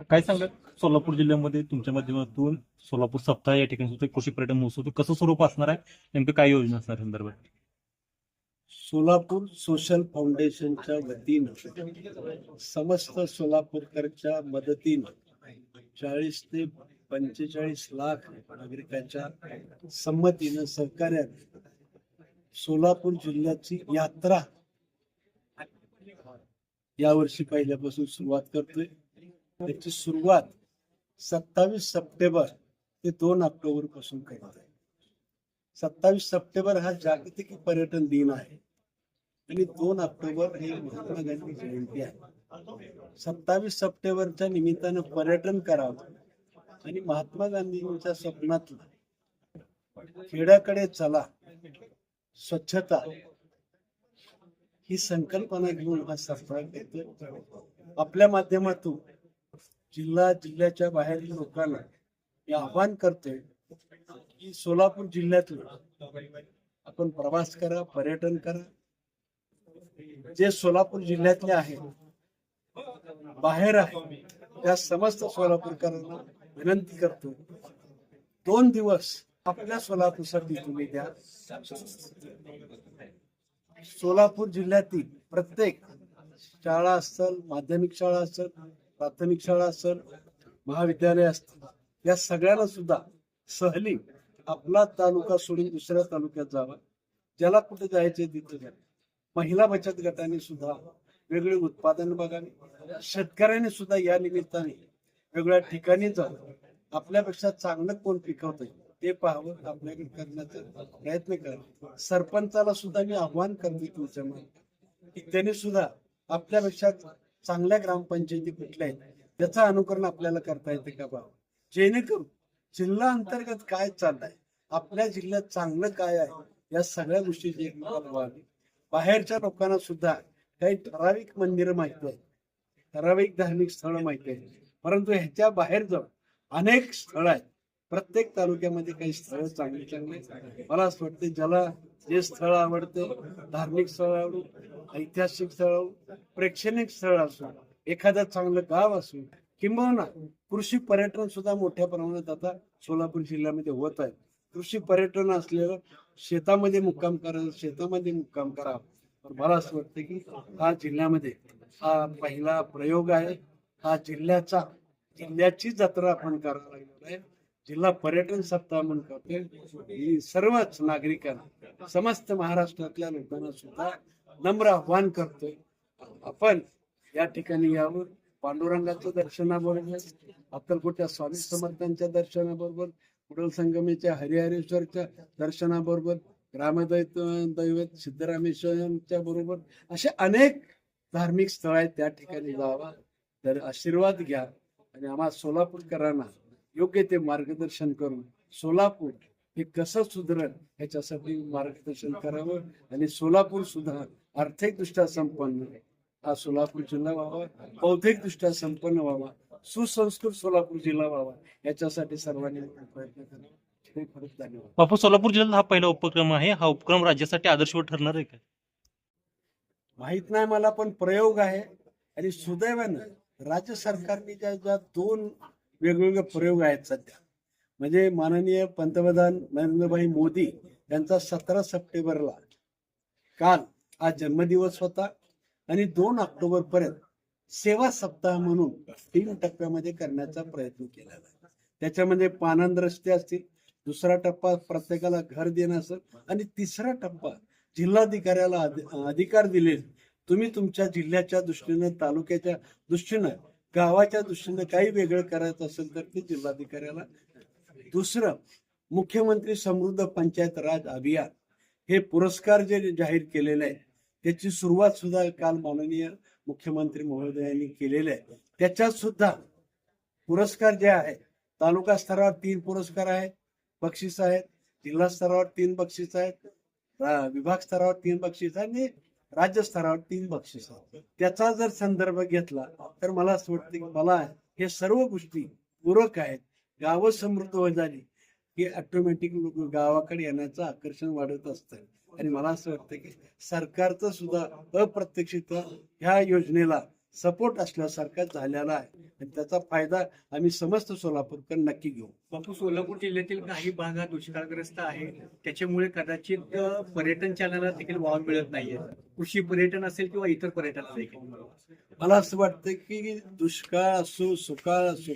काय सांगत सोलापूर जिल्ह्यामध्ये तुमच्या माध्यमातून सोलापूर सप्ताह या ठिकाणी सुद्धा कृषी पर्यटन महोत्सव कसं स्वरूप असणार आहे? नेमकं काय योजना असणार संदर्भात? सोलापूर सोशल फाउंडेशनच्या वतीनं समस्त सोलापूरकरच्या मदतीनं चाळीस ते पंचेचाळीस लाख नागरिकांच्या संमतीनं सहकार्याने सोलापूर जिल्ह्याची यात्रा यावर्षी पहिल्यापासून सुरुवात करतोय. त्याची सुरुवात सत्तावीस सप्टेंबर ते दोन ऑक्टोबरपासून करतोय सत्तावीस सप्टेंबर हा जागतिक पर्यटन दिन आहे. आणि दोन ऑक्टोबर हे महात्मा गांधी जयंती आहे. सत्तावीस सप्टेंबरच्या निमित्तानं पर्यटन करावं आणि महात्मा गांधींच्या स्वप्नातलं खेड्याकडे चला स्वच्छता ही संकल्पना घेऊन हा सप्ताह आपल्या माध्यमातून जिल्हा जिल्ह्याच्या बाहेरील लोकांना मी आव्हान करतोय की सोलापूर जिल्ह्यातून आपण प्रवास करा पर्यटन करा. जे सोलापूर जिल्ह्यातले आहेत बाहेर आहे त्या समस्त सोलापूरकरांना विनंती करतो दोन दिवस आपल्या सोलापूरसाठी तुम्ही द्या. सोलापूर जिल्ह्यातील प्रत्येक शाळा असेल माध्यमिक शाळा असेल प्राथमिक शाळा असेल महाविद्यालय असतील. या सगळ्यांना सुद्धा सहली आपला तालुका सोडून दुसऱ्या तालुक्यात जावा. ज्याला कुठे जायचे तिथे जा. महिला बचत गटाने सुद्धा वेगळी उत्पादन बघावी. शेतकऱ्यांनी सुद्धा या निमित्ताने वेगळ्या ठिकाणी जाऊन आपल्यापेक्षा चांगलं कोण पिकवतंय ते पाहावं आपल्याकडे करण्याचा प्रयत्न करा सरपंचाला सुद्धा मी आव्हान करते तुमच्या मग की त्यांनी सुद्धा आपल्यापेक्षा चांगल्या ग्रामपंचायती कुठल्या आहेत त्याचं अनुकरण आपल्याला करता येते का बाबा जेणेकरून जिल्हा अंतर्गत काय चाललंय आपल्या जिल्ह्यात चांगलं काय आहे या सगळ्या गोष्टीची एकमेकाला व्हावी. बाहेरच्या लोकांना सुद्धा काही ठराविक मंदिरं माहिती आहेत ठराविक धार्मिक स्थळं माहिती आहेत परंतु ह्याच्या बाहेर जाऊन अनेक स्थळं आहेत. प्रत्येक तालुक्यामध्ये काही स्थळं चांगली चांगली मला असं वाटतं ज्याला जे स्थळ आवडतं धार्मिक स्थळ आवडू ऐतिहासिक स्थळ आवडू प्रेक्षणिक स्थळ असू एखादं चांगलं गाव असू किंबहुना कृषी पर्यटन सुद्धा मोठ्या प्रमाणात आता सोलापूर जिल्ह्यामध्ये होत आहे. कृषी पर्यटन असलेलं शेतामध्ये मुक्काम करा शेतामध्ये मुक्काम करा मला असं वाटतं की हा जिल्ह्यामध्ये हा पहिला प्रयोग आहे. हा जिल्ह्याचा जिल्ह्याची जत्रा आपण करायला लागलेला आहे. जिल्हा पर्यटन सप्ताह म्हणून करतोय. सर्वच नागरिकांना समस्त महाराष्ट्रातल्या लोकांना सुद्धा नम्र आव्हान करतोय. आपण या ठिकाणी यावं. पांडुरंगाच्या दर्शनाबरोबर अक्कलकोटच्या स्वामी समर्थांच्या दर्शनाबरोबर कुडल संगमेच्या हरिहरेश्वरच्या दर्शनाबरोबर ग्रामदैत दैवत सिद्धरामेश्वरांच्या बरोबर असे अनेक धार्मिक स्थळ आहेत त्या ठिकाणी जावा. तर आशीर्वाद घ्या. आणि आम्हा सोलापूरकरांना योग्य ते मार्गदर्शन करून सोलापूर हे कसं सुधरेल ह्याच्यासाठी मार्गदर्शन करावं आणि सोलापूर सुद्धा आर्थिकदृष्ट्या संपन्न हा सोलापूर जिल्हा व्हावा बौद्धिकदृष्ट्या संपन्न व्हावा सुसंस्कृत सोलापूर जिल्हा व्हावा याच्यासाठी सर्वांनी प्रयत्न करावा. बापू सोलापूर जिल्ह्यात हा पहिला उपक्रम आहे. हा उपक्रम राज्यासाठी आदर्श ठरणार आहे का? माहीत नाही मला पण प्रयोग आहे. आणि सुदैवानं राज्य सरकारने ज्या ज्या दोन वेगवेगळे प्रयोग आहेत सध्या. म्हणजे माननीय पंतप्रधान नरेंद्रभाई मोदी यांचा सतरा सप्टेंबरला काल हा जन्मदिवस होता आणि दोन ऑक्टोबर पर्यंत सेवा सप्ताह म्हणून तीन टप्प्यामध्ये करण्याचा प्रयत्न केला त्याच्यामध्ये पानंद रस्ते असतील दुसरा टप्पा प्रत्येकाला घर देणं असेल आणि तिसरा टप्पा जिल्हाधिकाऱ्याला अधिकार दिले. तुम्ही तुमच्या जिल्ह्याच्या दृष्टीनं तालुक्याच्या दृष्टीनं गावाच्या दृष्टीनं काही वेगळं करायचं असेल तर ते जिल्हाधिकाऱ्याला दुसरं मुख्यमंत्री समृद्ध पंचायत राज अभियान. हे पुरस्कार जे जाहीर केलेले आहे त्याची सुरुवात सुद्धा काल माननीय मुख्यमंत्री महोदयांनी केलेले आहे. त्याच्यात सुद्धा पुरस्कार जे आहे तालुका स्तरावर तीन पुरस्कार आहेत बक्षीस आहेत जिल्हा स्तरावर तीन बक्षीस आहेत विभाग स्तरावर तीन बक्षीस आहेत राज्यस्तरावर राज्य स्तरावर तीन बक्षीस. त्याचा जर संदर्भ घेतला तर मला असं वाटतं की मला हे सर्व गोष्टी पूरक आहेत. गावं समृद्ध होत झाली की ऑटोमॅटिक गावाकडे येण्याचं आकर्षण वाढत असतं. आणि मला असं वाटतं की सरकारचं सुद्धा अप्रत्यक्षित ह्या योजनेला सपोर्ट असल्यासारखा झालेला आहे. आणि त्याचा फायदा आम्ही समस्त सोलापूरकर नक्की घेऊ. बापू सोलापूर जिल्ह्यातील काही भाग हा दुष्काळग्रस्त आहे. त्याच्यामुळे कदाचित पर्यटन चालनाला देखील वाव मिळत नाहीये. कृषी पर्यटन असेल किंवा इतर पर्यटन देखील मला असं वाटतं की दुष्काळ असो सुकाळ असो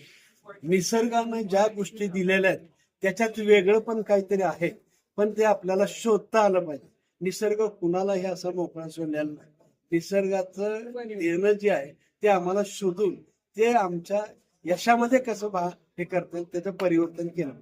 निसर्गानं ज्या गोष्टी दिलेल्या आहेत त्याच्यात वेगळं पण काहीतरी आहे. पण ते आपल्याला शोधता आलं पाहिजे. निसर्ग कुणालाही असा मोकळा सोडलेला नाही. निसर्गाचं देणं जे आहे ते आम्हाला शोधून ते आमच्या यशामध्ये कसं हे करतात त्याचं परिवर्तन केलं.